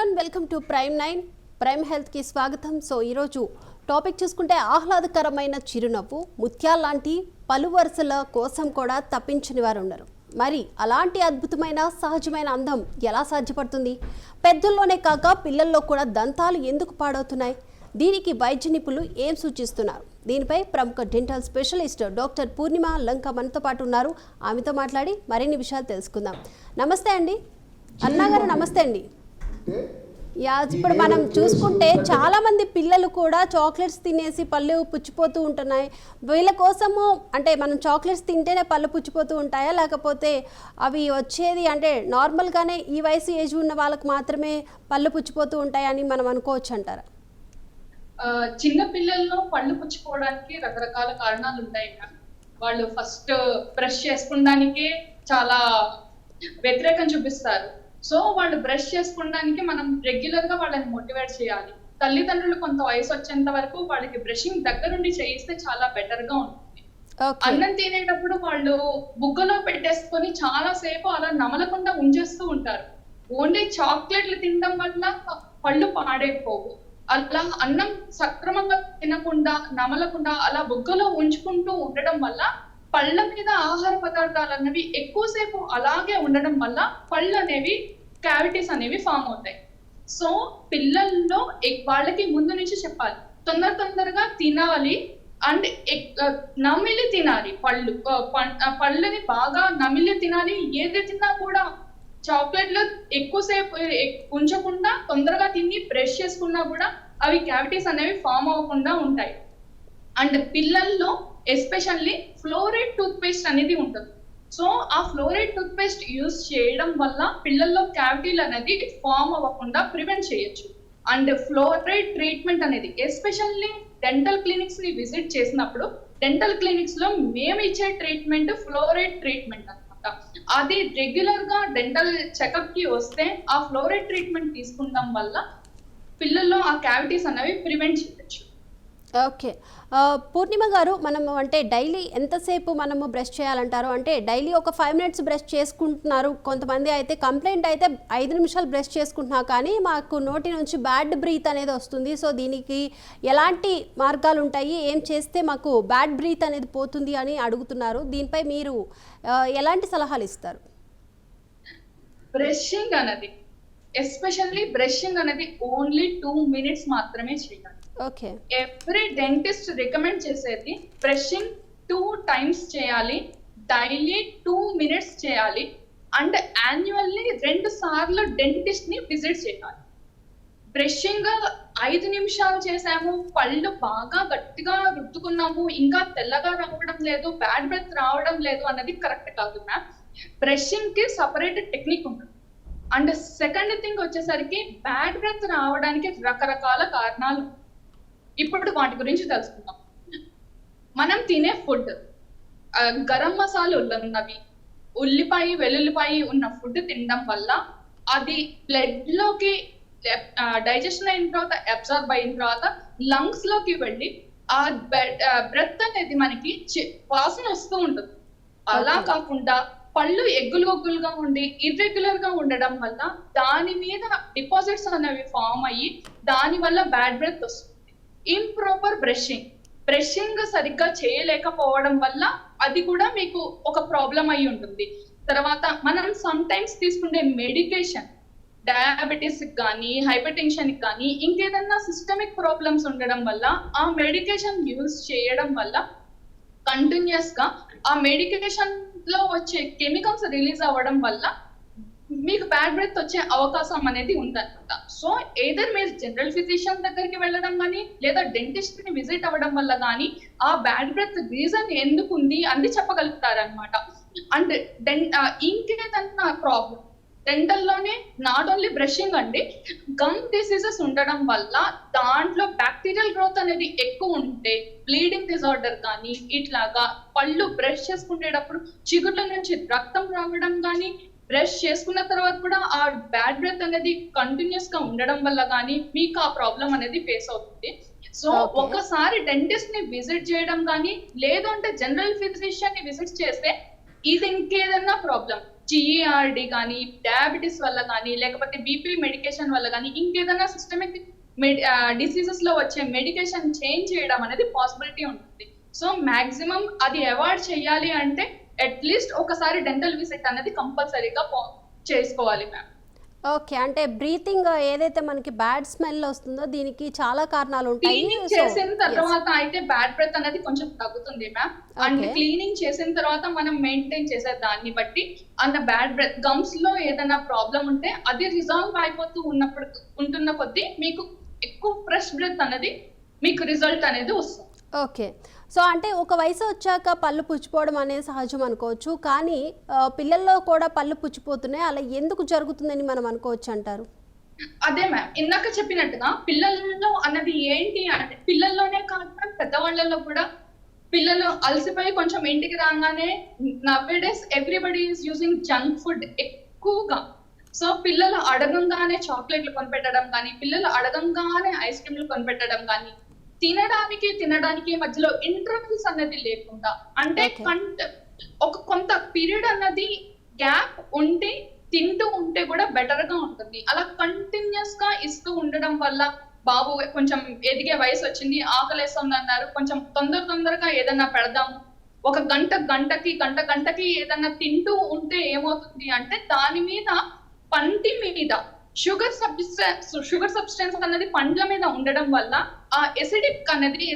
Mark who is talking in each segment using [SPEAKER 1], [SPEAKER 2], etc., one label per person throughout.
[SPEAKER 1] Afternoon welcome to prime nine. Prime హెల్త్కి స్వాగతం. So ఈరోజు టాపిక్ చూసుకుంటే ఆహ్లాదకరమైన చిరునవ్వు ముత్యాల లాంటి పలు వరుసల కోసం కూడా తప్పించని వారు ఉండరు మరి అలాంటి అద్భుతమైన సహజమైన అందం ఎలా సాధ్యపడుతుంది? పెద్దల్లోనే కాక పిల్లల్లో కూడా దంతాలు ఎందుకు పాడవుతున్నాయి? దీనికి వైద్య నిపుణులు ఏం సూచిస్తున్నారు? దీనిపై ప్రముఖ dental specialist doctor Purnima Lanka మనతో పాటు ఉన్నారు. ఆమెతో మాట్లాడి మరిన్ని విషయాలు తెలుసుకుందాం. నమస్తే అండి. అన్నాగారు నమస్తే అండి. యా ఇప్పుడు మనం చూసుకుంటే చాలా మంది పిల్లలు కూడా చాక్లెట్స్ తినేసి పళ్ళు పుచ్చిపోతూ ఉంటున్నాయి. వీళ్ళ కోసము అంటే మనం చాక్లెట్స్ తింటేనే పళ్ళు పుచ్చిపోతూ ఉంటాయా? లేకపోతే అవి వచ్చేది అంటే నార్మల్గానే ఈ వయసు ఏజ్ ఉన్న వాళ్ళకి మాత్రమే పళ్ళు పుచ్చిపోతూ ఉంటాయని మనం అనుకోవచ్చు అంటారా?
[SPEAKER 2] చిన్న పిల్లల్లో పళ్ళు పుచ్చుకోవడానికి రకరకాల కారణాలు ఉంటాయి. వాళ్ళు ఫస్ట్ బ్రష్ చేసుకోవడానికే చాలా వ్యతిరేకం చూపిస్తారు. సో వాళ్ళు బ్రష్ చేసుకోవడానికి మనం రెగ్యులర్గా వాళ్ళని మోటివేట్ చేయాలి. తల్లిదండ్రులు కొంత వయసు వచ్చేంత వరకు వాళ్ళకి బ్రషింగ్ దగ్గరుండి చేయిస్తే చాలా బెటర్గా ఉంటుంది. అన్నం తినేటప్పుడు వాళ్ళు బుగ్గలో పెట్టేసుకొని చాలా సేపు అలా నమలకుండా ఉంచేస్తూ ఉంటారు. ఓన్లీ చాక్లెట్లు తినడం వల్ల పళ్ళు పాడైపోవు. అలా అన్నం సక్రమంగా తినకుండా నమలకుండా అలా బుగ్గలో ఉంచుకుంటూ ఉండడం వల్ల పళ్ళ మీద ఆహార పదార్థాలు అన్నవి ఎక్కువసేపు అలాగే ఉండడం వల్ల పళ్ళు అనేవి క్యావిటీస్ అనేవి ఫామ్ అవుతాయి. సో పిల్లల్లో వాళ్ళకి ముందు నుంచి చెప్పాలి. తొందర తొందరగా తినాలి అండ్ నమిలి తినాలి పళ్ళు. పళ్ళని బాగా నమిలి తినాలి. ఏది తిన్నా కూడా చాక్లెట్లు ఎక్కువసేపు ఉంచకుండా తొందరగా తిని బ్రష్ చేసుకున్నా కూడా అవి క్యావిటీస్ అనేవి ఫామ్ అవ్వకుండా ఉంటాయి. అండ్ పిల్లల్లో ఎస్పెషల్లీ ఫ్లోరైడ్ టూత్ పేస్ట్ అనేది ఉంటుంది. సో ఆ ఫ్లోరైడ్ టూత్ పేస్ట్ యూస్ చేయడం వల్ల పిల్లల్లో క్యావిటీలు అనేది ఫామ్ అవ్వకుండా ప్రివెంట్ చేయొచ్చు. అండ్ ఫ్లోరైడ్ ట్రీట్మెంట్ అనేది ఎస్పెషల్లీ డెంటల్ క్లినిక్స్ని విజిట్ చేసినప్పుడు డెంటల్ క్లినిక్స్లో మేము ఇచ్చే ట్రీట్మెంట్ ఫ్లోరైడ్ ట్రీట్మెంట్ అన్నమాట. అది రెగ్యులర్గా డెంటల్ చెకప్కి వస్తే ఆ ఫ్లోరైడ్ ట్రీట్మెంట్ తీసుకుంటాం వల్ల పిల్లల్లో ఆ క్యావిటీస్ అనేవి ప్రివెంట్ చేయొచ్చు.
[SPEAKER 1] ఓకే. పూర్ణిమ గారు మనము అంటే డైలీ ఎంతసేపు మనము బ్రష్ చేయాలంటారు? అంటే డైలీ ఒక ఫైవ్ మినిట్స్ బ్రష్ చేసుకుంటున్నారు. కొంతమంది అయితే కంప్లైంట్ అయితే ఐదు నిమిషాలు బ్రష్ చేసుకుంటున్నా కానీ మాకు నోటి నుంచి బ్యాడ్ బ్రీత్ అనేది వస్తుంది. సో దీనికి ఎలాంటి మార్గాలు ఉంటాయి? ఏం చేస్తే మాకు బ్యాడ్ బ్రీత్ అనేది పోతుంది అని అడుగుతున్నారు. దీనిపై మీరు ఎలాంటి సలహాలు ఇస్తారు?
[SPEAKER 2] బ్రషింగ్ అనేది ఎస్పెషల్లీ బ్రషింగ్ అనేది ఓన్లీ టూ మినిట్స్ మాత్రమే చేయాలి.
[SPEAKER 1] ఓకే.
[SPEAKER 2] ఎవ్రీ డెంటిస్ట్ రికమెండ్ చేసేది బ్రషింగ్ టూ టైమ్స్ చేయాలి డైలీ టూ మినిట్స్ చేయాలి అండ్ యాన్యువల్లీ రెండు సార్లు డెంటిస్ట్ని విజిట్ చేయాలి. బ్రషింగ్ ఐదు నిమిషాలు చేసాము పళ్ళు బాగా గట్టిగా రుద్దుకున్నాము ఇంకా తెల్లగా రావడం లేదు బ్యాడ్ బ్రెత్ రావడం లేదు అన్నది కరెక్ట్ కాదు మ్యామ్ బ్రషింగ్కి సపరేట్ టెక్నిక్ ఉంటుంది అండ్ సెకండ్ థింగ్ వచ్చేసరికి బ్యాడ్ బ్రెత్ రావడానికి రకరకాల కారణాలు ఇప్పుడు వాటి గురించి తెలుసుకుందాం. మనం తినే ఫుడ్ గరం మసాలాలు ఉన్నవి ఉల్లిపాయ వెల్లుల్లిపాయ ఉన్న ఫుడ్ తినడం వల్ల అది బ్లడ్లోకి డైజెషన్ అయిన తర్వాత అబ్జర్వ్ అయిన తర్వాత లంగ్స్లోకి వెళ్ళి ఆ బ్రెత్ అనేది మనకి వాసన వస్తూ ఉంటుంది. అలా. కాకుండా పళ్ళు ఎగ్గులు గొగ్గులుగా ఉండి ఇర్రెగ్యులర్గా ఉండడం వల్ల దాని మీద డిపాజిట్స్ అనేవి ఫామ్ అయ్యి దాని వల్ల బ్యాడ్ బ్రెత్ వస్తుంది. ఇంప్రాపర్ బ్రషింగ్ బ్రషింగ్ సరిగ్గా చేయలేకపోవడం వల్ల అది కూడా మీకు ఒక ప్రాబ్లం అయి ఉంటుంది. తర్వాత మనం సమ్ టైమ్స్ తీసుకునే మెడికేషన్ డయాబెటీస్ కానీ హైపర్ టెన్షన్ కానీ ఇంకేదన్నా సిస్టమిక్ ప్రాబ్లమ్స్ ఉండడం వల్ల ఆ మెడికేషన్ యూజ్ చేయడం వల్ల కంటిన్యూస్గా ఆ మెడికేషన్లో వచ్చే కెమికల్స్ రిలీజ్ అవ్వడం వల్ల మీకు బ్యాడ్ బ్రెత్ వచ్చే అవకాశం అనేది ఉందన్నమాట. సో ఏదర్ మీరు జనరల్ ఫిజిషియన్ దగ్గరికి వెళ్ళడం కానీ లేదా డెంటిస్ట్ని విజిట్ అవ్వడం వల్ల కానీ ఆ బ్యాడ్ బ్రెత్ రీజన్ ఎందుకు ఉంది అని చెప్పగలుగుతారనమాట అండ్ డెన్ ఇంకేదన్నా ప్రాబ్లం డెంటల్లోనే నాట్ ఓన్లీ బ్రషింగ్ అండి గమ్ డిసీజెస్ ఉండడం వల్ల దాంట్లో బ్యాక్టీరియల్ గ్రోత్ అనేది ఎక్కువ ఉంటే బ్లీడింగ్ డిజార్డర్ కానీ ఇట్లాగా పళ్ళు బ్రష్ చేసుకునేటప్పుడు చిగుళ్ళ నుంచి రక్తం రావడం కానీ బ్రష్ చేసుకున్న తర్వాత కూడా ఆ బ్యాడ్ బ్రెత్ అనేది కంటిన్యూస్గా ఉండడం వల్ల కానీ మీకు ఆ ప్రాబ్లం అనేది ఫేస్ అవుతుంది. సో. ఒకసారి డెంటిస్ట్ని విజిట్ చేయడం కానీ లేదు అంటే జనరల్ ఫిజిషియన్ని విజిట్ చేస్తే ఇది ఇంకేదన్నా ప్రాబ్లం జిఈఆర్డి కానీ డయాబెటీస్ వల్ల కానీ లేకపోతే బీపీ మెడికేషన్ వల్ల కానీ ఇంకేదైనా సిస్టమిక్ డిసీజెస్లో వచ్చే మెడికేషన్ చేంజ్ చేయడం అనేది పాసిబిలిటీ ఉంటుంది. సో మాక్సిమం అది అవాయిడ్ చేయాలి అంటే అట్లీస్ట్ ఒకసారి డెంటల్ విజిట్ అనేది కంపల్సరీగా చేసుకోవాలి మ్యామ్
[SPEAKER 1] ఓకే అంటే బ్రీతింగ్ ఏదైతే మనకి బ్యాడ్ స్మెల్ వస్తుందో దీనికి చాలా కారణాలు ఉంటాయి.
[SPEAKER 2] చేసిన. తర్వాత అయితే బ్యాడ్ బ్రెత్ అనేది కొంచెం తగ్గుతుంది మ్యామ్ అండ్. క్లీనింగ్ చేసిన తర్వాత మనం మెయింటైన్ చేసే దాన్ని బట్టి అంత బ్యాడ్ బ్రెత్ గమ్స్లో ఏదైనా ప్రాబ్లం ఉంటే అది రిజాల్వ్ అయిపోతూ ఉన్నప్పుడు ఉంటున్న కొద్దీ మీకు ఎక్కువ ఫ్రెష్ బ్రెత్ అనేది మీకు రిజల్ట్ అనేది వస్తుంది.
[SPEAKER 1] ఓకే సో అంటే ఒక వయసు వచ్చాక పళ్ళు పుచ్చిపోవడం అనేది సహజం అనుకోవచ్చు. కానీ పిల్లల్లో కూడా పళ్ళు పుచ్చిపోతున్నాయి. అలా ఎందుకు జరుగుతుందని మనం అనుకోవచ్చు అంటారు?
[SPEAKER 2] అదే మ్యామ్. ఇందాక చెప్పినట్టుగా పిల్లల్లో అన్నది ఏంటి అంటే పిల్లల్లోనే కాకుండా పెద్దవాళ్ళలో కూడా పిల్లలు అలసిపోయి కొంచెం ఇంటికి రాగానే nowadays everybody is using junk food ఎక్కువగా. సో పిల్లలు అడగంగానే చాక్లెట్లు కొనిపెట్టడం కానీ పిల్లలు అడగంగానే ఐస్ క్రీమ్లు కొనిపెట్టడం కానీ తినడానికి తినడానికి మధ్యలో ఇంటర్వెల్స్ అనేది లేకుండా అంటే. కంట ఒక కొంత పీరియడ్ అన్నది గ్యాప్ ఉండి తింటూ ఉంటే కూడా బెటర్గా ఉంటుంది. అలా కంటిన్యూస్గా ఇస్తూ ఉండడం వల్ల బాబు కొంచెం ఎదిగే వయసు వచ్చింది ఆకలేస్తుంది అన్నారు. కొంచెం తొందర తొందరగా ఏదైనా పెడదాము. ఒక గంట గంటకి గంట గంటకి ఏదైనా తింటూ ఉంటే ఏమవుతుంది అంటే దాని మీద పంటి మీద షుగర్ సబ్స్టెన్స్ షుగర్ సబ్స్టెన్స్ అనేది పండ్ల మీద ఉండడం వల్ల ఆ ఎసిడిక్ అనేది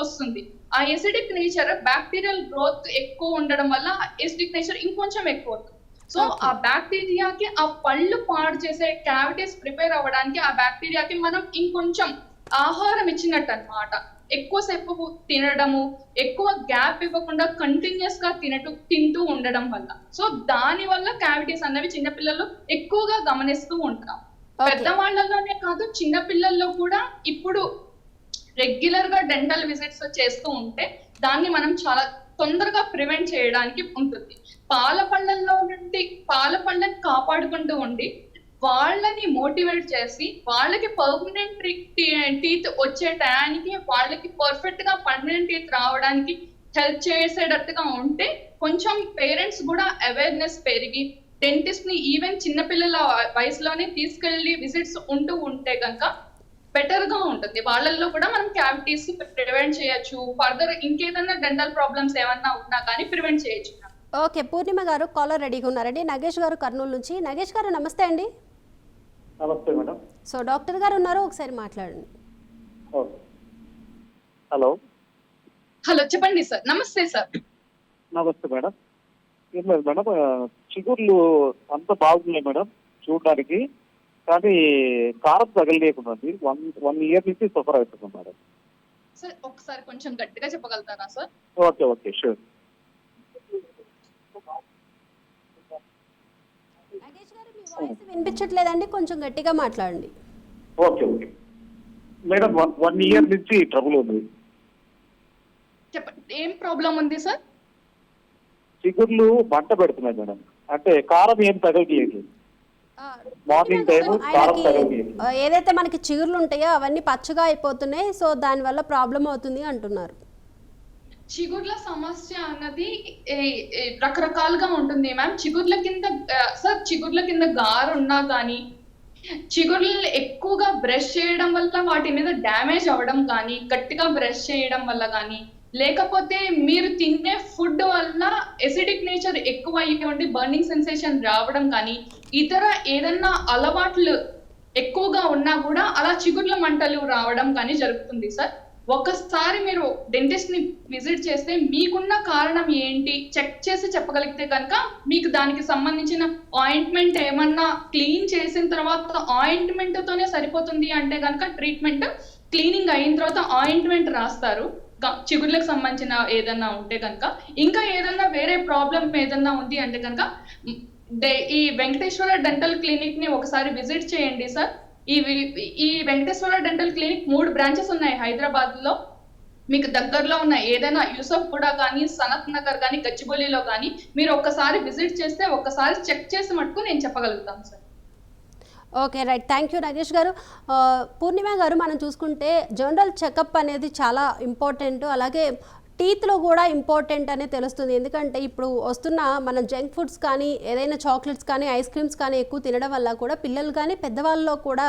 [SPEAKER 2] వస్తుంది. ఆ ఎసిడిక్ నేచర్ బ్యాక్టీరియల్ గ్రోత్ ఎక్కువ ఉండడం వల్ల ఎసిడిక్ నేచర్ ఇంకొంచెం ఎక్కువ అవుతుంది. సో. ఆ బ్యాక్టీరియాకి ఆ పళ్ళు పాడు చేసే క్యావిటీస్ ప్రిపేర్ అవ్వడానికి ఆ బ్యాక్టీరియాకి మనం ఇంకొంచెం ఆహారం ఇచ్చినట్టు అన్నమాట ఎక్కువసేపు తినడము ఎక్కువ గ్యాప్ ఇవ్వకుండా కంటిన్యూస్గా తినటు తింటూ ఉండడం వల్ల. సో దాని వల్ల క్యావిటీస్ అనేవి చిన్నపిల్లలు ఎక్కువగా గమనిస్తూ ఉంటాం. పెద్దవాళ్ళలోనే కాదు చిన్న పిల్లల్లో కూడా ఇప్పుడు రెగ్యులర్గా డెంటల్ విజిట్స్ చేస్తూ ఉంటే దాన్ని మనం చాలా తొందరగా ప్రివెంట్ చేయడానికి ఉంటుంది. పాల పళ్ళల్లో నుండి పాల పళ్ళని కాపాడుకుంటూ ఉండి వాళ్ళని మోటివేట్ చేసి వాళ్ళకి పర్మనెంట్ టీత్ వచ్చే టయానికి వాళ్ళకి పర్ఫెక్ట్గా పర్మనెంట్ టీత్ రావడానికి హెల్ప్ చేసేటట్టుగా ఉంటే కొంచెం పేరెంట్స్ కూడా అవేర్నెస్ పెరిగి డెంటిస్ట్ని ఈవెన్ చిన్నపిల్లల వయసులోనే తీసుకెళ్ళి విజిట్స్ ఉంటూ ఉంటే కనుక బెటర్గా ఉంటుంది. వాళ్ళల్లో కూడా మనం క్యావిటీస్ ప్రివెంట్ చేయొచ్చు. ఫర్దర్ ఇంకేదన్నా డెంటల్ ప్రాబ్లమ్స్ ఏమన్నా ఉన్నా కానీ ప్రివెంట్ చేయొచ్చు.
[SPEAKER 1] ఓకే పూర్ణిమ గారు కాలర్ రెడీగా ఉన్నారండి. నగేష్ గారు కర్నూలు నుంచి. నగేష్ గారు నమస్తే అండి.
[SPEAKER 3] నమస్తే మేడం.
[SPEAKER 1] సో డాక్టర్ గారు ఉన్నారు ఒకసారి మాట్లాడండి.
[SPEAKER 3] ఓకే. హలో.
[SPEAKER 2] హలో చెప్పండి సార్. నమస్తే సార్.
[SPEAKER 3] నమస్తే మేడం. ఏం లేదు మేడం చిగుర్లు అంత బాగున్నాయి మేడం చూడడానికి కానీ కారం తగలలేకున్నది వన్ వన్ ఇయర్ నుంచి సఫర్ అవుతుంది మేడం.
[SPEAKER 2] సార్ ఒకసారి కొంచెం గట్టిగా చెప్పగలుగుతారా sir?
[SPEAKER 3] Okay okay sure
[SPEAKER 1] Nagesh గారు మీ వాయిస్ వినిపించట్లేదండి కొంచెం గట్టిగా మాట్లాడండి.
[SPEAKER 3] Okay okay. Madam one year నుంచి ట్రబుల్ ఉంది.
[SPEAKER 2] చెప్పండి ఏం ప్రాబ్లం ఉంది సార్?
[SPEAKER 3] చిగుర్లు మంట పెడుతున్నాయి మేడం. అంటే కారం ఏం తగలట్లేదు
[SPEAKER 1] ఆ,
[SPEAKER 3] మార్నింగ్ టైం
[SPEAKER 1] ఆయనకి,
[SPEAKER 3] కారం తగలట్లేదు
[SPEAKER 1] ఆ, ఏదైతే మనకి చిగుర్లు ఉంటాయో అవన్నీ పచ్చగా అయిపోతున్నాయి సో దానివల్ల ప్రాబ్లం అవుతుంది అంటున్నారు.
[SPEAKER 2] చిగుర్ల సమస్య అన్నది రకరకాలుగా ఉంటుంది మ్యామ్ చిగుర్ల కింద సార్ చిగుర్ల కింద గారు ఉన్నా కానీ చిగుర్లు ఎక్కువగా బ్రష్ చేయడం వల్ల వాటి మీద డ్యామేజ్ అవ్వడం కానీ గట్టిగా బ్రష్ చేయడం వల్ల కానీ లేకపోతే మీరు తినే ఫుడ్ వల్ల ఎసిడిక్ నేచర్ ఎక్కువ అయ్యేటువంటి బర్నింగ్ సెన్సేషన్ రావడం కానీ ఇతర ఏదన్నా అలవాట్లు ఎక్కువగా ఉన్నా కూడా అలా చిగుర్ల మంటలు రావడం కానీ జరుగుతుంది సార్ ఒకసారి మీరు డెంటిస్ట్ని విజిట్ చేస్తే మీకున్న కారణం ఏంటి? చెక్ చేసి చెప్పగలిగితే కనుక మీకు దానికి సంబంధించిన ఆయింట్మెంట్ ఏమన్నా క్లీన్ చేసిన తర్వాత ఆయింట్మెంట్ తోనే సరిపోతుంది అంటే కనుక ట్రీట్మెంట్ క్లీనింగ్ అయిన తర్వాత ఆయింట్మెంట్ రాస్తారు. గ- చిగుర్లకు సంబంధించిన ఏదన్నా ఉంటే కనుక. ఇంకా ఏదన్నా వేరే ప్రాబ్లం ఏదన్నా ఉంది అంటే కనుక డే- ఈ వెంకటేశ్వర డెంటల్ క్లినిక్ని ఒకసారి విజిట్ చేయండి సార్. ఈ ఈ వెంకటేశ్వర డెంటల్ క్లినిక్ మూడు బ్రాంచెస్ ఉన్నాయి హైదరాబాద్లో మీకు దగ్గరలో ఉన్న ఏదైనా యూసఫ్ కూడా కానీ సనత్ నగర్ కానీ గచ్చిబౌలిలో కానీ మీరు ఒక్కసారి విజిట్ చేస్తే ఒక్కసారి చెక్ చేసి మటుకు నేను చెప్పగలుగుతాను sir
[SPEAKER 1] okay right. Thank you Nagesh గారు. పూర్ణిమ గారు మనం చూసుకుంటే జనరల్ చెకప్ అనేది చాలా ఇంపార్టెంట్ అలాగే టీత్లో కూడా ఇంపార్టెంట్ అనే తెలుస్తుంది. ఎందుకంటే ఇప్పుడు వస్తున్న మన జంక్ ఫుడ్స్ కానీ ఏదైనా చాక్లెట్స్ కానీ ఐస్ క్రీమ్స్ కానీ ఎక్కువ తినడం వల్ల కూడా పిల్లలు కానీ పెద్దవాళ్ళలో కూడా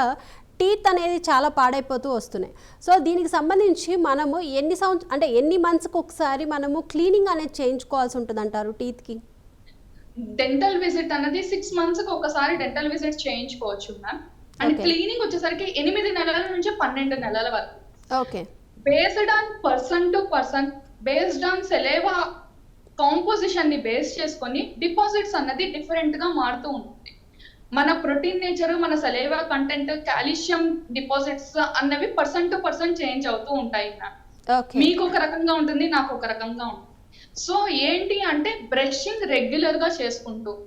[SPEAKER 1] టీత్ అనేది చాలా పాడైపోతూ వస్తున్నాయి. సో దీనికి సంబంధించి మనము ఎన్ని సంవత్సరం అంటే ఎన్ని మంత్స్కి ఒకసారి మనము క్లీనింగ్ అనేది చేయించుకోవాల్సి ఉంటుంది అంటారు టీత్కి?
[SPEAKER 2] డెంటల్ విజిట్ అన్నది సిక్స్ మంత్స్కి ఒకసారి డెంటల్ విజిట్ చేయించుకోవచ్చు మ్యామ్. అండ్. క్లీనింగ్ వచ్చేసరికి ఎనిమిది నెలల నుంచి పన్నెండు నెలల వరకు.
[SPEAKER 1] Okay.
[SPEAKER 2] Based on person to person based on saliva కాంపోజిషన్ని base చేసుకొని డిపాజిట్స్ అన్నది డిఫరెంట్గా మారుతూ ఉంటుంది. మన ప్రోటీన్ నేచర్ మన సెలేవా కంటెంట్ కాల్షియం డిపాజిట్స్ అన్నవి పర్సన్ టు పర్సన్ చేంజ్ అవుతూ ఉంటాయి మీకు ఒక రకంగా ఉంటుంది నాకు ఒక రకంగా ఉంటుంది. సో ఏంటి అంటే బ్రషింగ్ రెగ్యులర్గా చేసుకుంటూ.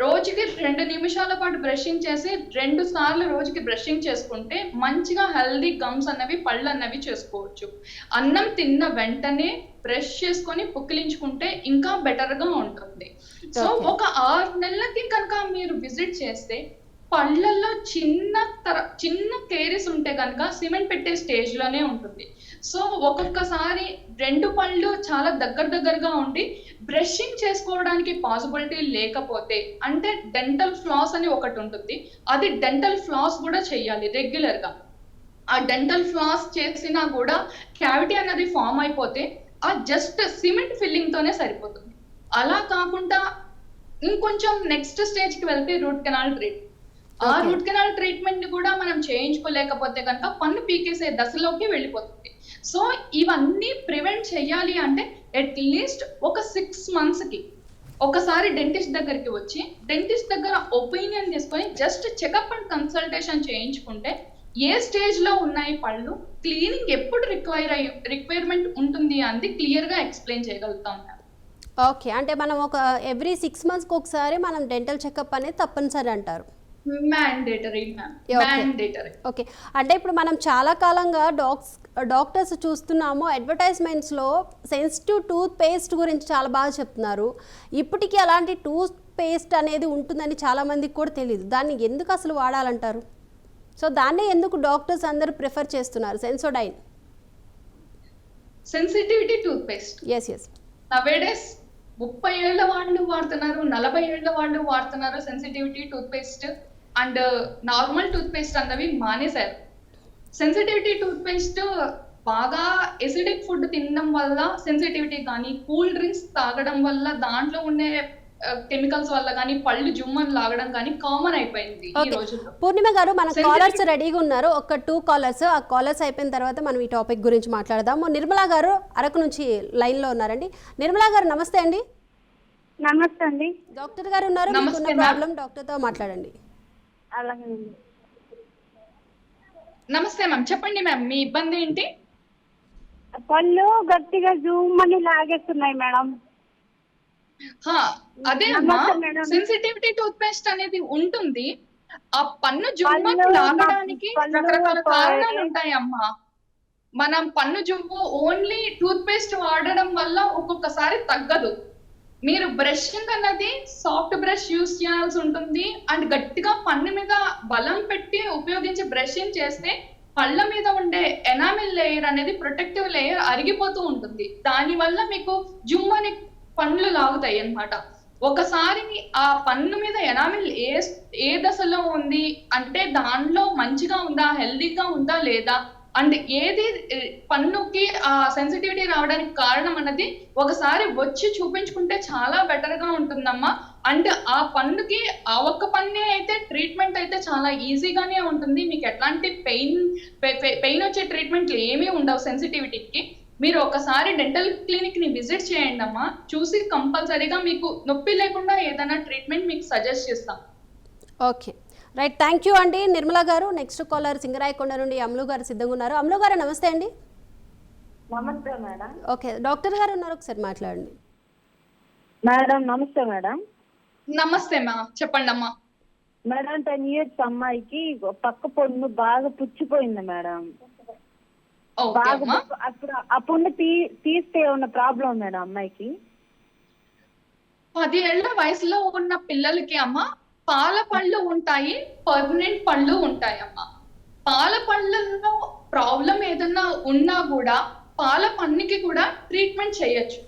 [SPEAKER 2] రోజుకి రెండు నిమిషాల పాటు బ్రషింగ్ చేసి రెండు సార్లు రోజుకి బ్రషింగ్ చేసుకుంటే మంచిగా హెల్దీ గమ్స్ అన్నవి పళ్ళు అన్నవి చేసుకోవచ్చు. అన్నం తిన్న వెంటనే బ్రష్ చేసుకొని పుక్కిలించుకుంటే ఇంకా బెటర్గా ఉంటుంది. సో. ఒక ఆరు నెలలకి కనుక మీరు విజిట్ చేస్తే పళ్ళల్లో చిన్న తర చిన్న కేరీస్ ఉంటే కనుక సిమెంట్ పెట్టే స్టేజ్లోనే ఉంటుంది. సో ఒక్కొక్కసారి రెండు పళ్ళు చాలా దగ్గర దగ్గరగా ఉండి బ్రషింగ్ చేసుకోవడానికి పాసిబిలిటీ లేకపోతే అంటే డెంటల్ ఫ్లాస్ అని ఒకటి ఉంటుంది. అది డెంటల్ ఫ్లాస్ కూడా చేయాలి రెగ్యులర్గా. ఆ డెంటల్ ఫ్లాస్ చేసినా కూడా క్యావిటీ అనేది ఫామ్ అయిపోతే ఆ జస్ట్ సిమెంట్ ఫిల్లింగ్ తోనే సరిపోతుంది. అలా కాకుండా ఇంకొంచెం నెక్స్ట్ స్టేజ్కి వెళ్తే రూట్ కెనాల్ ట్రీట్మెంట్ ఆ. రూట్ కెనాల్ ట్రీట్మెంట్ని కూడా మనం చేయించుకోలేకపోతే కనుక పన్ను పీకేసే దశలోకి వెళ్ళిపోతుంది. సో ఇవన్నీ ప్రివెంట్ చేయాలి అంటే అట్లీస్ట్ ఒక సిక్స్ మంత్స్కి ఒకసారి డెంటిస్ట్ దగ్గరికి వచ్చి డెంటిస్ట్ దగ్గర ఒపీనియన్ తీసుకొని జస్ట్ చెకప్ అండ్ కన్సల్టేషన్ చేయించుకుంటే ఏ స్టేజ్లో ఉన్నాయి పళ్ళు? క్లీనింగ్ ఎప్పుడు రిక్వైర్ అయ్యి రిక్వైర్మెంట్ ఉంటుంది అంది క్లియర్గా ఎక్స్ప్లెయిన్ చేయగలుగుతాం
[SPEAKER 1] ఓకే. అంటే మనం ఒక ఎవ్రీ సిక్స్ మంత్స్కి ఒకసారి మనం డెంటల్ చెకప్ అనేది తప్పనిసరి అంటారు.
[SPEAKER 2] మ్యాండేటరీ. మ్యాండేటరీ
[SPEAKER 1] ఓకే అంటే ఇప్పుడు మనం చాలా కాలంగా డాక్స్ డాక్టర్స్ చూస్తున్నాము. అడ్వర్టైజ్మెంట్స్లో సెన్సిటివ్ టూత్ పేస్ట్ గురించి చాలా బాగా చెప్తున్నారు. ఇప్పటికీ అలాంటి టూత్ పేస్ట్ అనేది ఉంటుందని చాలామందికి కూడా తెలియదు దాన్ని ఎందుకు అసలు వాడాలంటారు? సో దాన్నే ఎందుకు డాక్టర్స్ అందరూ ప్రిఫర్ చేస్తున్నారు? Sensodyne.
[SPEAKER 2] Sensitivity toothpaste
[SPEAKER 1] yes yes
[SPEAKER 2] nowadays ముప్పై ఏళ్ళ వాళ్ళు వాడుతున్నారు నలభై ఏళ్ళ వాళ్ళు వాడుతున్నారు sensitivity toothpaste and normal toothpaste అన్నవి మానేశారు. సెన్సిటివిటీ టూత్ పేస్ట్ బాగా ఎసిడిక్ ఫుడ్ తినడం వల్ల సెన్సిటివిటీ కానీ కూల్ డ్రింక్స్ తాగడం వల్ల దాంట్లో ఉండే కెమికల్స్ వల్ల కానీ పళ్ళు జుమ్మని లాగడం కానీ కామన్ అయిపోయింది ఈ
[SPEAKER 1] పూర్ణిమ గారు మన కాలర్స్ రెడీగా ఉన్నారు. ఒక టూ కాలర్స్. ఆ కాలర్స్ అయిపోయిన తర్వాత మనం ఈ టాపిక్ గురించి మాట్లాడదాము. నిర్మలా గారు అరకు నుంచి లైన్లో ఉన్నారండి. నిర్మలా గారు నమస్తే అండి.
[SPEAKER 4] నమస్తే అండి.
[SPEAKER 1] డాక్టర్ గారు ఉన్నారు. ప్రాబ్లం డాక్టర్తో మాట్లాడండి.
[SPEAKER 2] నమస్తే మ్యామ్ చెప్పండి మ్యామ్ మీ ఇబ్బంది ఏంటి?
[SPEAKER 4] పళ్ళు గట్టిగా జూమ్ అని లాగేస్తున్నాయి మేడం.
[SPEAKER 2] అదే అమ్మా. సెన్సిటివిటీ టూత్ పేస్ట్ అనేది ఉంటుంది. ఆ పన్ను జుమ్మని
[SPEAKER 4] పళ్ళు
[SPEAKER 2] లాగడానికి రకరకాల కారణాలు ఉంటాయి అమ్మా. మనం పన్ను జుమ్ము ఓన్లీ టూత్ పేస్ట్ వాడడం వల్ల ఒక్కొక్కసారి తగ్గదు. మీరు బ్రషింగ్ అన్నది సాఫ్ట్ బ్రష్ యూస్ చేయాల్సి ఉంటుంది. అండ్ గట్టిగా పన్ను మీద బలం పెట్టి ఉపయోగించి బ్రషింగ్ చేస్తే పళ్ళ మీద ఉండే ఎనామిల్ లేయర్ అనేది ప్రొటెక్టివ్ లేయర్ అరిగిపోతూ ఉంటుంది. దాని వల్ల మీకు జుమ్మని పండ్లు లాగుతాయి అన్నమాట. ఒకసారి ఆ పన్ను మీద ఎనామిల్ ఏ ఏ దశలో ఉంది? అంటే దానిలో మంచిగా ఉందా? హెల్దీగా ఉందా? లేదా? అండ్ ఏది పన్నుకి ఆ సెన్సిటివిటీ రావడానికి కారణం అన్నది ఒకసారి వచ్చి చూపించుకుంటే చాలా బెటర్గా ఉంటుందమ్మా. అండ్ ఆ పన్నుకి ఆ ఒక్క పన్నే అయితే ట్రీట్మెంట్ అయితే చాలా ఈజీగానే ఉంటుంది. మీకు ఎట్లాంటి పెయిన్ పెయిన్ వచ్చే ట్రీట్మెంట్లు ఏమీ ఉండవు సెన్సిటివిటీకి మీరు ఒకసారి డెంటల్ క్లినిక్ని విజిట్ చేయండి అమ్మా. చూసి కంపల్సరీగా మీకు నొప్పి లేకుండా ఏదైనా ట్రీట్మెంట్ మీకు సజెస్ట్ చేస్తాం.
[SPEAKER 1] ఓకే. రైట్ థ్యాంక్ యూ అండి నిర్మలా గారు నెక్స్ట్ కాలర్ సింగరాయకొండ నుండి అమ్లు గారు సిద్ధంగా ఉన్నారు. అమ్లు గారు నమస్తే అండి.
[SPEAKER 4] నమస్తే మేడం.
[SPEAKER 1] ఓకే డాక్టర్ గారు ఉన్నారు ఒకసారి మాట్లాడండి.
[SPEAKER 4] మేడం నమస్తే మేడం.
[SPEAKER 2] నమస్తే మా చెప్పండి అమ్మా.
[SPEAKER 4] మేడం టెన్ ఇయర్స్ అమ్మాయికి పక్క పొన్ను బాగా పుచ్చిపోయింది మేడం.
[SPEAKER 2] ఓకే
[SPEAKER 4] బాగా అప్పుడు ఆ పొన్ను తీ తీస్తే ఉన్న ప్రాబ్లం మేడం అమ్మాయికి?
[SPEAKER 2] పది ఏళ్ళ వయసులో ఉన్న పిల్లలకి అమ్మ పాల పళ్ళు ఉంటాయి పర్మనెంట్ పళ్ళు ఉంటాయి అమ్మ పాల పళ్ళల్లో ప్రాబ్లం ఏదన్నా ఉన్నా కూడా పాల పన్నుకి కూడా ట్రీట్మెంట్ చేయొచ్చు.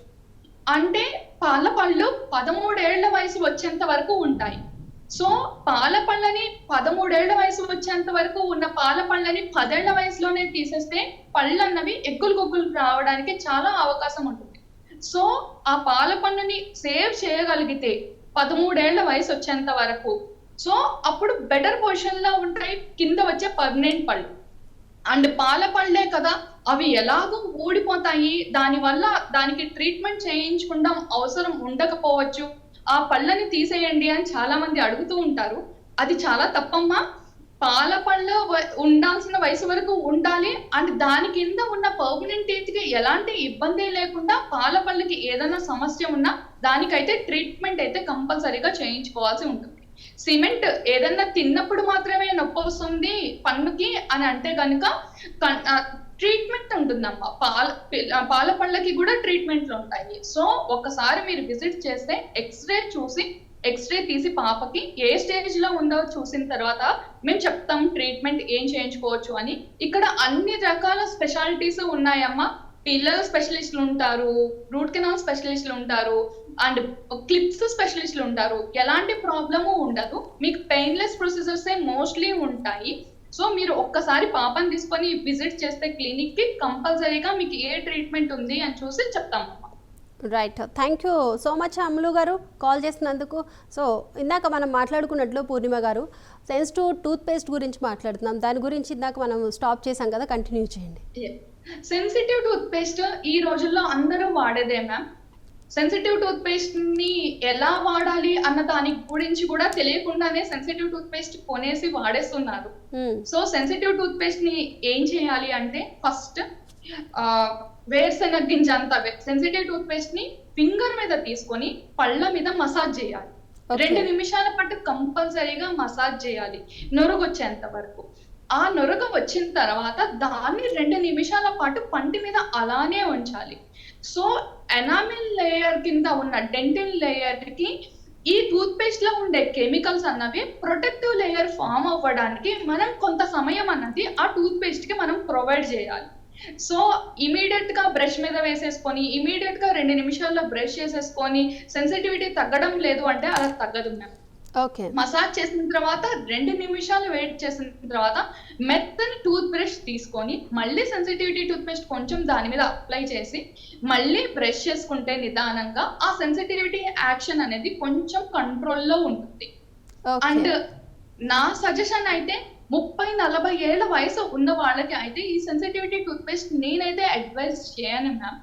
[SPEAKER 2] అంటే పాల పళ్ళు పదమూడేళ్ళ వయసు వచ్చేంత వరకు ఉంటాయి. సో పాల పళ్ళని పదమూడేళ్ళ వయసు వచ్చేంత వరకు ఉన్న పాల పళ్ళని పదేళ్ళ వయసులోనే తీసేస్తే పళ్ళు అన్నవి ఎగ్గులు గుగ్గులు రావడానికి చాలా అవకాశం ఉంటుంది. సో ఆ పాల పన్నుని సేవ్ చేయగలిగితే పదమూడేళ్ళ వయసు వచ్చేంత వరకు. సో అప్పుడు బెటర్ పొజిషన్లో ఉంటాయి కింద వచ్చే పర్మనెంట్ పళ్ళు. అండ్ పాల పళ్ళే కదా అవి ఎలాగో ఊడిపోతాయి. దానివల్ల దానికి ట్రీట్మెంట్ చేయించుకుంటాం అవసరం ఉండకపోవచ్చు. ఆ పళ్ళని తీసేయండి అని చాలా మంది అడుగుతూ ఉంటారు. అది చాలా తప్పమ్మా? పాల పళ్ళు ఉండాల్సిన వయసు వరకు ఉండాలి. అండ్ దాని కింద ఉన్న పర్మనెంట్ టీత్కి ఎలాంటి ఇబ్బంది లేకుండా పాల పళ్ళకి ఏదైనా సమస్య ఉన్నా దానికైతే ట్రీట్మెంట్ అయితే కంపల్సరీగా చేయించుకోవాల్సి ఉంటుంది. సిమెంట్ ఏదన్నా తిన్నప్పుడు మాత్రమే నొప్పి వస్తుంది పన్నుకి అని అంటే కనుక ట్రీట్మెంట్ ఉంటుందమ్మా. పాల పాల పళ్ళకి కూడా ట్రీట్మెంట్లు ఉంటాయి. సో ఒకసారి మీరు విజిట్ చేస్తే ఎక్స్రే చూసి ఎక్స్రే తీసి పాపకి ఏ స్టేజ్లో ఉందో చూసిన తర్వాత మేము చెప్తాం ట్రీట్మెంట్ ఏం చేయించుకోవచ్చు అని. ఇక్కడ అన్ని రకాల స్పెషాలిటీస్ ఉన్నాయమ్మా. పిల్లల స్పెషలిస్టులు ఉంటారు రూట్ కెనాల్ స్పెషలిస్టులు ఉంటారు అండ్ క్లిప్స్ స్పెషలిస్టులు ఉంటారు. ఎలాంటి ప్రాబ్లము ఉండదు. మీకు పెయిన్లెస్ ప్రొసీజర్స్ మోస్ట్లీ ఉంటాయి. సో మీరు ఒక్కసారి పాపని తీసుకొని విజిట్ చేస్తే క్లినిక్కి కంపల్సరీగా మీకు ఏ ట్రీట్మెంట్ ఉంది అని చూసి చెప్తాము
[SPEAKER 1] right thank you so much Ammulu గారు కాల్ చేసినందుకు. సో ఇందాక మనం మాట్లాడుకున్నట్లు పూర్ణిమ గారు సెన్సిటివ్ టూత్ పేస్ట్ గురించి మాట్లాడుతున్నాం. దాని గురించి ఇందాక మనం స్టాప్ చేసాం కదా కంటిన్యూ చేయండి.
[SPEAKER 2] సెన్సిటివ్ టూత్ పేస్ట్ ఈ రోజుల్లో అందరూ వాడేదే మ్యామ్ సెన్సిటివ్ టూత్ పేస్ట్ని ఎలా వాడాలి అన్న దాని గురించి కూడా తెలియకుండానే సెన్సిటివ్ టూత్ పేస్ట్ కొనేసి వాడేస్తున్నారు. సో సెన్సిటివ్ టూత్ పేస్ట్ని ఏం చేయాలి అంటే ఫస్ట్ వేరుశెనగ గింజ అంత సెన్సిటివ్ టూత్ పేస్ట్ని ఫింగర్ మీద తీసుకొని పళ్ళ మీద మసాజ్ చేయాలి. రెండు నిమిషాల పాటు కంపల్సరీగా మసాజ్ చేయాలి. నొరుగు వచ్చేంత వరకు. ఆ నొరగ వచ్చిన తర్వాత దాన్ని రెండు నిమిషాల పాటు పంటి మీద అలానే ఉంచాలి. సో ఎనామిల్ లేయర్ కింద ఉన్న డెంటిన్ లేయర్కి ఈ టూత్ పేస్ట్లో ఉండే కెమికల్స్ అన్నవి ప్రొటెక్టివ్ లేయర్ ఫామ్ అవ్వడానికి మనం కొంత సమయం అన్నది ఆ టూత్ పేస్ట్కి మనం ప్రొవైడ్ చేయాలి. సో ఇమీడియట్గా బ్రష్ మీద వేసేసుకొని ఇమీడియట్గా రెండు నిమిషాల్లో బ్రష్ చేసేసుకొని సెన్సిటివిటీ తగ్గడం లేదు అంటే అలా తగ్గదు మ్యామ్.
[SPEAKER 1] ఓకే.
[SPEAKER 2] మసాజ్ చేసిన తర్వాత రెండు నిమిషాలు వెయిట్ చేసిన తర్వాత మెత్తని టూత్ బ్రష్ తీసుకొని మళ్ళీ సెన్సిటివిటీ టూత్ పేస్ట్ కొంచెం దాని మీద అప్లై చేసి మళ్ళీ బ్రష్ చేసుకుంటే నిదానంగా ఆ సెన్సిటివిటీ యాక్షన్ అనేది కొంచెం కంట్రోల్లో ఉంటుంది. అండ్ నా సజెషన్ అయితే ముప్పై నలభై ఏళ్ళ వయసు ఉన్న వాళ్ళకి అయితే ఈ సెన్సిటివిటీ టూత్ పేస్ట్ నేనైతే అడ్వైస్ చేయను మ్యామ్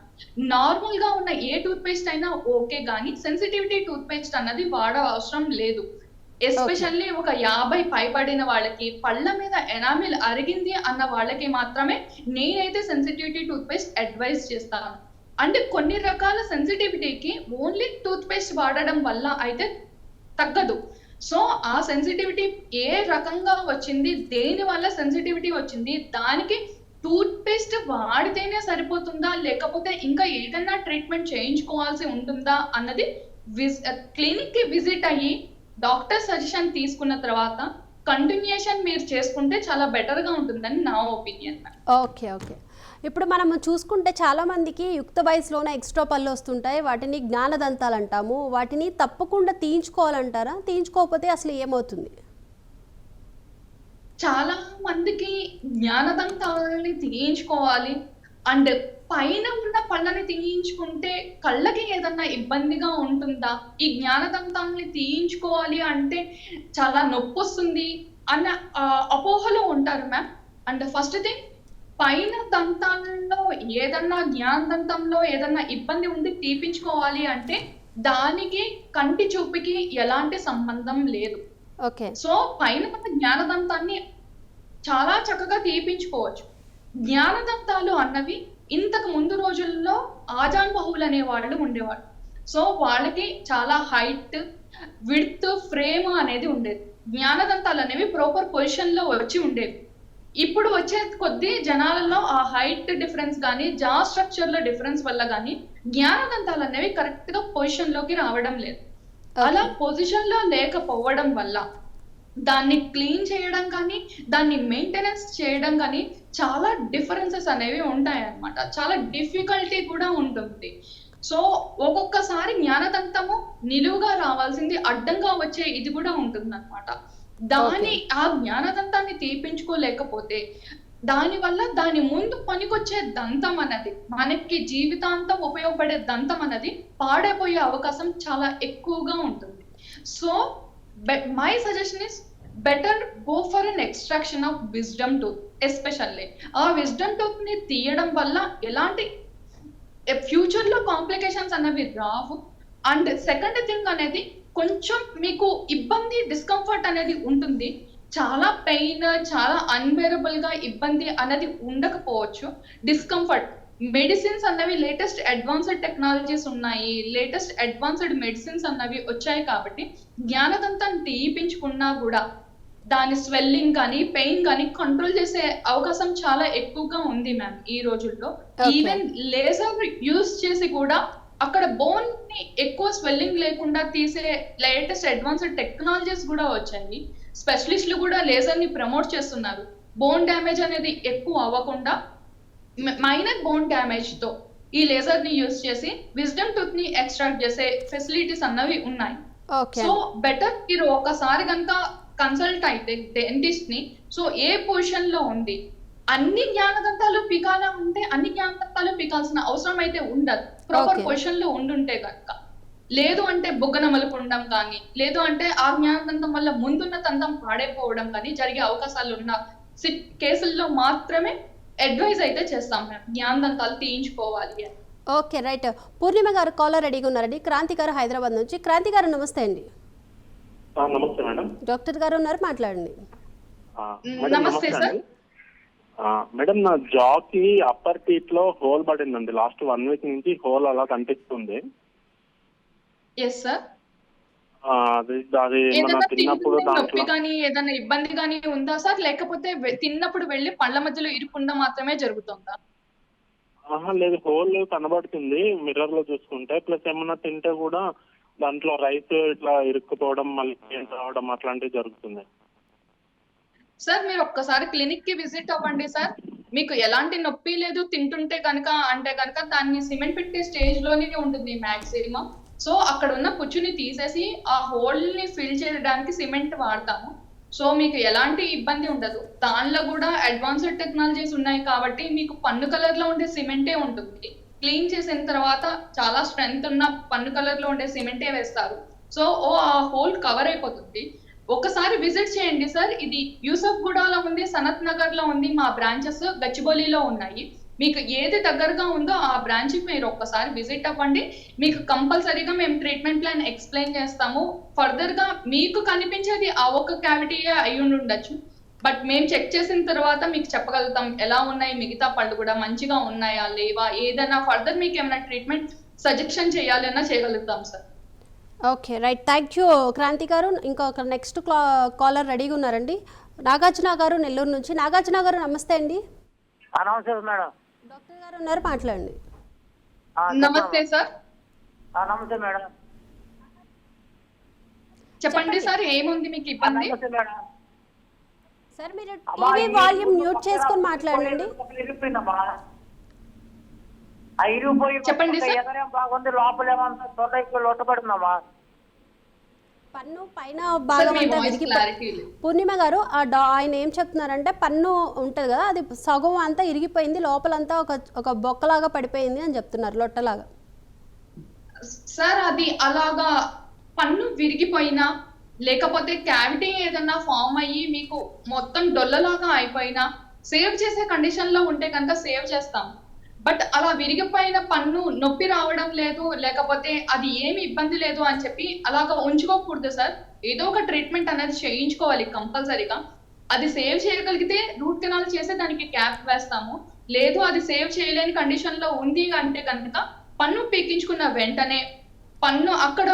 [SPEAKER 2] నార్మల్గా ఉన్న ఏ టూత్ పేస్ట్ అయినా ఓకే కానీ సెన్సిటివిటీ టూత్ పేస్ట్ అన్నది వాడ అవసరం లేదు ఎస్పెషల్లీ ఒక యాభై పైబడిన వాళ్ళకి పళ్ళ మీద ఎనామిల్ అరిగింది అన్న వాళ్ళకి మాత్రమే నేనైతే సెన్సిటివిటీ టూత్ పేస్ట్ అడ్వైస్ చేస్తాను. అంటే కొన్ని రకాల సెన్సిటివిటీకి ఓన్లీ టూత్ పేస్ట్ వాడడం వల్ల అయితే తగ్గదు. సో ఆ సెన్సిటివిటీ ఏ రకంగా వచ్చింది? దేని వల్ల సెన్సిటివిటీ వచ్చింది? దానికి టూత్ పేస్ట్ వాడితేనే సరిపోతుందా? లేకపోతే ఇంకా ఏదైనా ట్రీట్మెంట్ చేయించుకోవాల్సి ఉంటుందా? అన్నది క్లినిక్కి విజిట్ అయ్యి డాక్టర్ సజెషన్ తీసుకున్న తర్వాత కంటిన్యూషన్ మీరు చేసుకుంటే చాలా బెటర్గా ఉంటుందని నా ఒపీనియన్
[SPEAKER 1] ఓకే ఓకే. ఇప్పుడు మనం చూసుకుంటే చాలా మందికి యుక్త వయసులోనే ఎక్స్ట్రా పళ్ళు వస్తుంటాయి. వాటిని జ్ఞానదంతాలు అంటాము వాటిని తప్పకుండా తీయించుకోవాలంటారా? తీయించుకోకపోతే అసలు ఏమవుతుంది?
[SPEAKER 2] చాలా మందికి జ్ఞానదంతాలని తీయించుకోవాలి. అండ్ పైన ఉన్న పళ్ళని తీయించుకుంటే కళ్ళకి ఏదన్నా ఇబ్బందిగా ఉంటుందా? ఈ జ్ఞానదంతాలని తీయించుకోవాలి అంటే చాలా నొప్పి వస్తుంది అన్న అపోహలో ఉంటారు మ్యామ్. అండ్ ఫస్ట్ థింగ్ పైన దంతాల్లో ఏదన్నా జ్ఞానదంతంలో ఏదన్నా ఇబ్బంది ఉండి తీపించుకోవాలి అంటే దానికి కంటి చూపుకి ఎలాంటి సంబంధం లేదు.
[SPEAKER 1] ఓకే.
[SPEAKER 2] సో పైన ఉన్న జ్ఞానదంతాన్ని చాలా చక్కగా తీపించుకోవచ్చు. జ్ఞానదంతాలు అన్నవి ఇంతకు ముందు రోజుల్లో ఆజాన్ బహువులు అనే వాళ్ళు ఉండేవాళ్ళు. సో వాళ్ళకి చాలా హైట్ విడ్త్ ఫ్రేమ్ అనేది ఉండేది. జ్ఞానదంతాలు అనేవి ప్రాపర్ పొజిషన్లో వచ్చి ఉండేవి. ఇప్పుడు వచ్చే కొద్దీ జనాలలో ఆ హైట్ డిఫరెన్స్ కానీ జా స్ట్రక్చర్లో డిఫరెన్స్ వల్ల కానీ జ్ఞానదంతాలు అనేవి కరెక్ట్గా పొజిషన్లోకి రావడం లేదు. అలా పొజిషన్లో లేకపోవడం వల్ల దాన్ని క్లీన్ చేయడం కానీ దాన్ని మెయింటెనెన్స్ చేయడం కానీ చాలా డిఫరెన్సెస్ అనేవి ఉంటాయి అన్నమాట చాలా డిఫికల్టీ కూడా ఉంటుంది. సో ఒక్కొక్కసారి జ్ఞానదంతము నిలువుగా రావాల్సింది అడ్డంగా వచ్చే ఇది కూడా ఉంటుంది అనమాట దాని ఆ జ్ఞానదంతాన్ని తీపించుకోలేకపోతే దాని వల్ల దాని ముందు పనికొచ్చే దంతం అన్నది మనకి జీవితాంతం ఉపయోగపడే దంతం అన్నది పాడైపోయే అవకాశం చాలా ఎక్కువగా ఉంటుంది. So my suggestion is better go for an extraction of wisdom tooth especially ఆ విజ్డమ్ టూత్ని తీయడం వల్ల ఎలాంటి ఫ్యూచర్లో కాంప్లికేషన్స్ అనేవి రావు. అండ్ సెకండ్ థింగ్ అనేది కొంచెం మీకు ఇబ్బంది డిస్కంఫర్ట్ అనేది ఉంటుంది. చాలా పెయిన్ చాలా అన్బేరబుల్గా ఇబ్బంది అనేది ఉండకపోవచ్చు. డిస్కంఫర్ట్ మెడిసిన్స్ అన్నవి లేటెస్ట్ అడ్వాన్స్డ్ టెక్నాలజీస్ ఉన్నాయి. లేటెస్ట్ అడ్వాన్స్డ్ మెడిసిన్స్ అన్నవి వచ్చాయి కాబట్టి జ్ఞానదంతం తీయించుకున్నా కూడా దాని స్వెల్లింగ్ కానీ పెయిన్ కానీ కంట్రోల్ చేసే అవకాశం చాలా ఎక్కువగా ఉంది మ్యామ్ ఈ రోజుల్లో. ఈవెన్ లేజర్ యూస్ చేసి కూడా అక్కడ బోన్ని ఎక్కువ స్వెల్లింగ్ లేకుండా తీసే లేటెస్ట్ అడ్వాన్స్డ్ టెక్నాలజీస్ కూడా వచ్చాయి. స్పెషలిస్టులు కూడా లేజర్ని ప్రమోట్ చేస్తున్నారు. బోన్ డ్యామేజ్ అనేది ఎక్కువ అవ్వకుండా మైనర్ బోన్ డ్యామేజ్తో ఈ లేజర్ని యూస్ చేసి విజ్డమ్ టూత్ని ఎక్స్ట్రాక్ట్ చేసే ఫెసిలిటీస్ అన్నవి ఉన్నాయి. సో బెటర్ మీరు ఒకసారి కనుక కన్సల్ట్ అయితే డెంటిస్ట్ని సో ఏ పొజిషన్లో ఉంది అన్ని జ్ఞానదంతాలు పీకాలా ఉంటే అన్ని జ్ఞానదంతాలు పీకాల్సిన అవసరం అయితే ఉండదు. ప్రాపర్. పొజిషన్లో ఉండుంటే కనుక లేదు అంటే బుగ్గనమలుపు ఉండడం కానీ లేదు అంటే ఆ జ్ఞానదంతం వల్ల ముందున్న తంతం పాడైపోవడం కానీ జరిగే అవకాశాలు ఉన్న కేసుల్లో మాత్రమే అడ్వైజ్ అయితే చేస్తాం మేము. జ్ఞానదంతాలు తీయించుకోవాలి అని.
[SPEAKER 1] ఓకే రైట్ పూర్ణిమ గారు కాలర్ రెడీగా ఉన్నారండి. క్రాంతి గారు హైదరాబాద్ నుంచి. క్రాంతి గారు నమస్తే అండి.
[SPEAKER 3] ఆ, నమస్తే మేడం.
[SPEAKER 1] డాక్టర్ గారు ఉన్నారు మాట్లాడండి.
[SPEAKER 2] నమస్తే సార్.
[SPEAKER 3] మేడం నా జాకి అప్పర్ టీత్లో హోల్ పడిందండి. లాస్ట్ వన్ వీక్ నుంచి హోల్ అలా కనిపిస్తుంది.
[SPEAKER 2] ఎస్ సార్
[SPEAKER 3] అది అది
[SPEAKER 2] ఏదైనా
[SPEAKER 3] తిన్నప్పుడు
[SPEAKER 2] తింటుంటే నొప్పి
[SPEAKER 3] దాంట్లో
[SPEAKER 2] కానీ ఏదైనా ఇబ్బంది కానీ ఉందా సార్ లేకపోతే వె- తిన్నప్పుడు వెళ్ళి పళ్ళ మధ్యలో ఇరుకుండా మాత్రమే జరుగుతుందా?
[SPEAKER 3] ఆహా లేదు. హోల్ కనబడుతుంది మిర్రర్లో చూసుకుంటే. ప్లస్ ఏమన్నా తింటే కూడా దాంట్లో రైస్ ఇట్లా ఇరుక్కుపోవడం మళ్ళీ రావడం అట్లాంటివి జరుగుతుంది
[SPEAKER 2] సార్ మీరు ఒక్కసారి క్లినిక్కి విజిట్ అవ్వండి సార్. మీకు ఎలాంటి నొప్పి లేదు తింటుంటే కనుక అంటే కనుక దాన్ని సిమెంట్ పెట్టే స్టేజ్లోనే ఉంటుంది మ్యాక్సిమం సో అక్కడ ఉన్న పుచ్చుని తీసేసి ఆ హోల్ని ఫిల్ చేయడానికి సిమెంట్ వాడతాము. సో మీకు ఎలాంటి ఇబ్బంది ఉండదు. దానిలో కూడా అడ్వాన్స్డ్ టెక్నాలజీస్ ఉన్నాయి కాబట్టి మీకు పన్ను కలర్లో ఉండే సిమెంటే ఉంటుంది. క్లీన్ చేసిన తర్వాత చాలా స్ట్రెంగ్త్ ఉన్న పన్ను కలర్లో ఉండే సిమెంటే వేస్తారు. సో ఓ ఆ హోల్ కవర్ అయిపోతుంది. ఒకసారి విజిట్ చేయండి సార్. ఇది యూసఫ్ గుడాలో ఉంది సనత్ నగర్లో ఉంది మా బ్రాంచెస్ గచ్చిబౌలిలో ఉన్నాయి. మీకు ఏది దగ్గరగా ఉందో ఆ బ్రాంచ్ మీరు ఒక్కసారి విజిట్ అవ్వండి. మీకు కంపల్సరీగా మేము ట్రీట్మెంట్ ప్లాన్ ఎక్స్ప్లెయిన్ చేస్తాము. ఫర్దర్గా మీకు కనిపించేది ఆ ఒక్క క్యావిటీయే అయి ఉండొచ్చు. బట్ మేము చెక్ చేసిన తర్వాత మీకు చెప్పగలుగుతాం ఎలా ఉన్నాయి మిగతా పళ్ళు కూడా మంచిగా ఉన్నాయా లేవా ఏదైనా ఫర్దర్ మీకు ఏమైనా ట్రీట్మెంట్ సజెషన్ చేయాలన్నా చేయగలుగుతాం sir.
[SPEAKER 1] Okay right. Thank you Kranti గారు. ఇంకొక నెక్స్ట్ కాలర్ రెడీగా ఉన్నారండి. నాగార్జున గారు నెల్లూరు నుంచి. నాగార్జున గారు నమస్తే అండి.
[SPEAKER 5] నమస్తే మేడం.
[SPEAKER 1] డాక్టర్ గారు ఉన్నారు మాట్లాడండి.
[SPEAKER 2] నమస్తే సార్.
[SPEAKER 5] నమస్తే మేడం.
[SPEAKER 2] చెప్పండి సార్ ఏముంది మీకు ఇబ్బంది?
[SPEAKER 1] సార్ మీరు టీవీ వాల్యూమ్ మ్యూట్ చేసుకొని మాట్లాడండి.
[SPEAKER 5] ఇరిగిపోయి
[SPEAKER 2] చెప్పండి సార్.
[SPEAKER 5] ఎదరేం బాగుంది లోపలేమంతా తొలైకి లొట్టబడిందమ్మా
[SPEAKER 1] పన్ను పైన భాగం అంతా విరిగి. పూర్ణిమ గారు ఆయన ఏం చెప్తున్నారంటే పన్ను ఉంటుంది కదా అది సగం అంతా ఇరిగిపోయింది లోపలంతా ఒక ఒక బొక్కలాగా పడిపోయింది అని చెప్తున్నారు లొట్టలాగా
[SPEAKER 2] సార్ అది అలాగా పన్ను విరిగిపోయినా లేకపోతే క్యావిటీ ఏదన్నా ఫామ్ అయ్యి మీకు మొత్తం డొల్లలాగా అయిపోయినా సేవ్ చేసే కండిషన్లో ఉంటే కనుక సేవ్ చేస్తాం బట్ అలా విరిగిపోయిన పన్ను నొప్పి రావడం లేదు లేకపోతే అది ఏమి ఇబ్బంది లేదు అని చెప్పి అలాగా ఉంచుకోకూడదు సార్. ఏదో ఒక ట్రీట్మెంట్ అనేది చేయించుకోవాలి కంపల్సరీగా. అది సేవ్ చేయగలిగితే రూట్ కెనాల్ చేసి దానికి క్యాప్ వేస్తాము. లేదు అది సేవ్ చేయలేని కండిషన్లో ఉంది అంటే కనుక పన్ను పీకించుకున్న వెంటనే పన్ను అక్కడ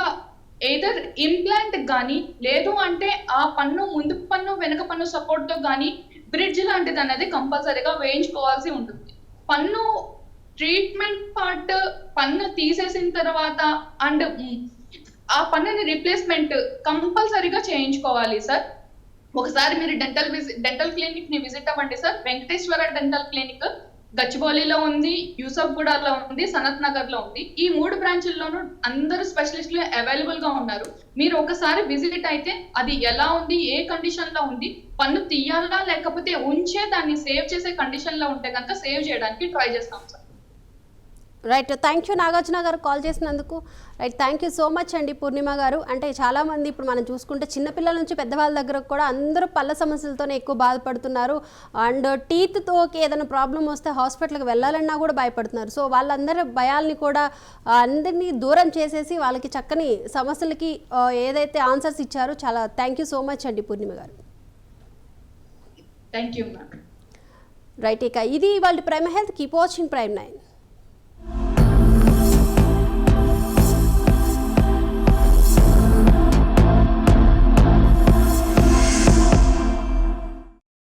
[SPEAKER 2] ఏదర్ ఇంప్లాంట్ కానీ లేదు అంటే ఆ పన్ను ముందు పన్ను వెనక పన్ను సపోర్ట్తో కానీ బ్రిడ్జ్ లాంటిది అనేది కంపల్సరీగా వేయించుకోవాల్సి ఉంటుంది. పన్ను ట్రీట్మెంట్ పార్ట్ పన్ను తీసేసిన తర్వాత అండ్ ఆ పన్నుని రిప్లేస్మెంట్ కంపల్సరీగా చేయించుకోవాలి సార్ ఒకసారి మీరు డెంటల్ విజిట్ డెంటల్ క్లినిక్ని విజిట్ అవ్వండి సార్ వెంకటేశ్వర డెంటల్ క్లినిక్ గచ్చిబౌలిలో ఉంది యూసఫ్గూడలో ఉంది సనత్ నగర్లో ఉంది. ఈ మూడు బ్రాంచ్ల్లోనూ అందరు స్పెషలిస్టులు అవైలబుల్గా ఉన్నారు. మీరు ఒకసారి విజిట్ అయితే అది ఎలా ఉంది ఏ కండిషన్లో ఉంది పన్ను తీయాలా లేకపోతే ఉంచే దాన్ని సేవ్ చేసే కండిషన్లో ఉంటే కనుక సేవ్ చేయడానికి ట్రై చేస్తాం sir
[SPEAKER 1] right thank you Nagarjuna గారు కాల్ చేసినందుకు. Right thank you so much అండి పూర్ణిమ గారు. అంటే చాలామంది ఇప్పుడు మనం చూసుకుంటే చిన్నపిల్లల నుంచి పెద్దవాళ్ళ దగ్గర కూడా అందరూ పళ్ళ సమస్యలతోనే ఎక్కువ బాధపడుతున్నారు. అండ్ టీత్తో ఏదైనా ప్రాబ్లం వస్తే హాస్పిటల్కి వెళ్ళాలన్నా కూడా భయపడుతున్నారు. సో వాళ్ళందరి భయాల్ని కూడా అందరినీ దూరం చేసేసి వాళ్ళకి చక్కని సమస్యలకి ఏదైతే ఆన్సర్స్ ఇచ్చారో చాలా థ్యాంక్ యూ సో మచ్ అండి పూర్ణిమ గారు.
[SPEAKER 2] థ్యాంక్ యూ
[SPEAKER 1] రైట్ ఇక ఇది వాళ్ళ Prime health keep watching Prime nine